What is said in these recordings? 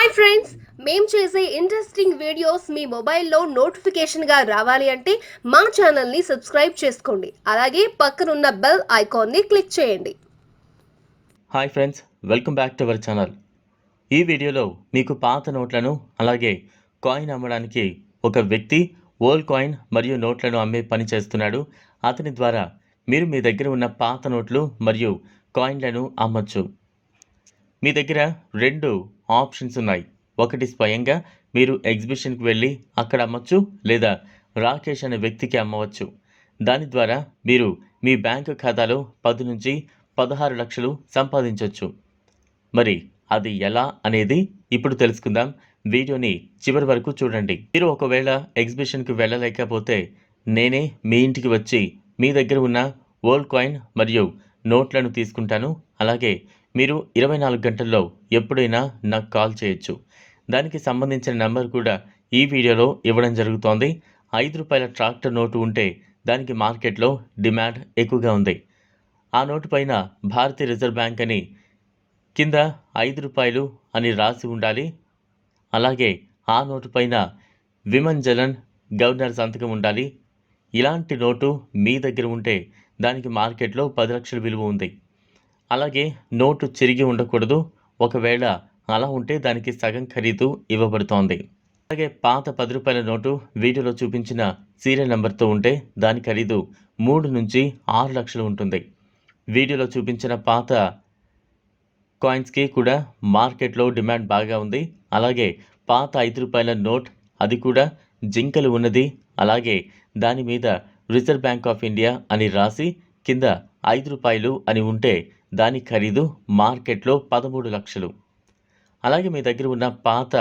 Hi friends మేము చేసే interesting videos మీ మొబైల్లో నోటిఫికేషన్గా రావాలి అంటే మా ఛానల్ని సబ్స్క్రైబ్ చేసుకోండి. అలాగే పక్కనున్న బెల్ ఐకాన్ని క్లిక్ చేయండి. Hi friends welcome back to our channel ఈ వీడియోలో మీకు పాత నోట్లను అలాగే కాయిన్ అమ్మడానికి ఒక వ్యక్తి ఓల్డ్ కాయిన్ మరియు నోట్లను అమ్మే పని చేస్తున్నాడు. అతని ద్వారా మీరు మీ దగ్గర ఉన్న పాత నోట్లు మరియు కాయిన్లను అమ్మచ్చు. మీ దగ్గర రెండు ఆప్షన్స్ ఉన్నాయి. ఒకటి స్వయంగా మీరు ఎగ్జిబిషన్కి వెళ్ళి అక్కడ అమ్మచ్చు లేదా రాకేష్ అనే వ్యక్తికి అమ్మవచ్చు. దాని ద్వారా మీరు మీ బ్యాంకు ఖాతాలో పది నుంచి పదహారు లక్షలు సంపాదించవచ్చు మరి అది ఎలా అనేది ఇప్పుడు తెలుసుకుందాం. వీడియోని చివరి వరకు చూడండి. మీరు ఒకవేళ ఎగ్జిబిషన్కి వెళ్ళలేకపోతే నేనే మీ ఇంటికి వచ్చి మీ దగ్గర ఉన్న ఓల్డ్ కాయిన్ మరియు నోట్లను తీసుకుంటాను. అలాగే మీరు ఇరవై నాలుగు గంటల్లో ఎప్పుడైనా నాకు కాల్ చేయొచ్చు. దానికి సంబంధించిన నెంబర్ కూడా ఈ వీడియోలో ఇవ్వడం జరుగుతోంది. ఐదు రూపాయల ట్రాక్టర్ నోటు ఉంటే దానికి మార్కెట్లో డిమాండ్ ఎక్కువగా ఉంది. ఆ నోటు పైన భారతీయ రిజర్వ్ బ్యాంక్ అని కింద ఐదు రూపాయలు అని రాసి ఉండాలి. అలాగే ఆ నోటు పైన విమన్ జలన్ గవర్నర్ సంతకం ఉండాలి. ఇలాంటి నోటు మీ దగ్గర ఉంటే దానికి మార్కెట్లో పది లక్షల విలువ ఉంది. అలాగే నోటు చిరిగి ఉండకూడదు. ఒకవేళ అలా ఉంటే దానికి సగం ఖరీదు ఇవ్వబడుతోంది. అలాగే పాత పది రూపాయల నోటు వీడియోలో చూపించిన సీరియల్ నెంబర్తో ఉంటే దాని ఖరీదు మూడు నుంచి ఆరు లక్షలు ఉంటుంది. వీడియోలో చూపించిన పాత కాయిన్స్కి కూడా మార్కెట్లో డిమాండ్ బాగా ఉంది. అలాగే పాత ఐదు రూపాయల నోట్ అది కూడా జింకలు ఉన్నది. అలాగే దాని మీద రిజర్వ్ బ్యాంక్ ఆఫ్ ఇండియా అని రాసి కింద ఐదు రూపాయలు అని ఉంటే దాని ఖరీదు మార్కెట్లో పదమూడు లక్షలు. అలాగే మీ దగ్గర ఉన్న పాత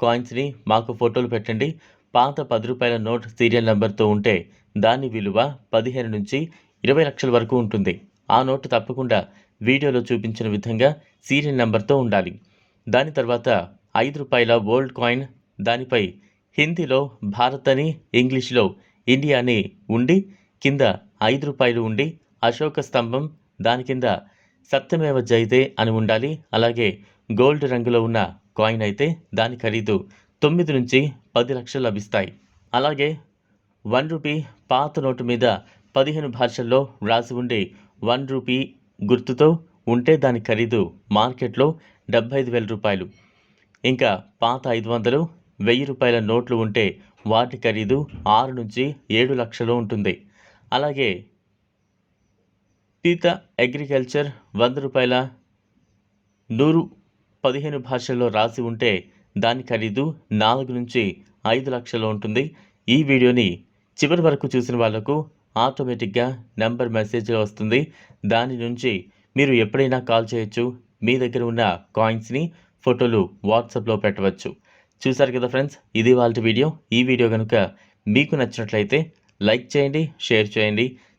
కాయిన్స్ని మాకు ఫోటోలు పెట్టండి. పాత పది రూపాయల నోట్ సీరియల్ నెంబర్తో ఉంటే దాని విలువ పదిహేను నుంచి ఇరవై లక్షల వరకు ఉంటుంది. ఆ నోటు తప్పకుండా వీడియోలో చూపించిన విధంగా సీరియల్ నెంబర్తో ఉండాలి. దాని తర్వాత ఐదు రూపాయల ఓల్డ్ కాయిన్ దానిపై హిందీలో భారత్ అని ఇంగ్లీష్లో ఇండియా అని ఉండి కింద ఐదు రూపాయలు ఉండి అశోక స్తంభం దాని కింద సత్యమేవ జైతే అని ఉండాలి. అలాగే గోల్డ్ రంగులో ఉన్న కాయిన్ అయితే దాని ఖరీదు తొమ్మిది నుంచి పది లక్షలు లభిస్తాయి. అలాగే వన్ రూపీ పాత నోటు మీద పదిహేను భాషల్లో రాసి ఉండే వన్ రూపీ గుర్తుతో ఉంటే దాని ఖరీదు మార్కెట్లో డెబ్బై ఐదు వేల రూపాయలు. ఇంకా పాత ఐదు వందలు వెయ్యి రూపాయల నోట్లు ఉంటే వాటి ఖరీదు ఆరు నుంచి ఏడు లక్షలు ఉంటుంది. అలాగే పీత అగ్రికల్చర్ వంద రూపాయల నూరు పదిహేను భాషల్లో రాసి ఉంటే దాని ఖరీదు నాలుగు నుంచి ఐదు లక్షలు ఉంటుంది. ఈ వీడియోని చివరి వరకు చూసిన వాళ్ళకు ఆటోమేటిక్గా నెంబర్ మెసేజ్ వస్తుంది. దాని నుంచి మీరు ఎప్పుడైనా కాల్ చేయొచ్చు. మీ దగ్గర ఉన్న కాయిన్స్ని ఫోటోలు వాట్సాప్లో పెట్టవచ్చు. చూసారు కదా ఫ్రెండ్స్ ఇది వాళ్ళ వీడియో. ఈ వీడియో కనుక మీకు నచ్చినట్లయితే లైక్ చేయండి షేర్ చేయండి.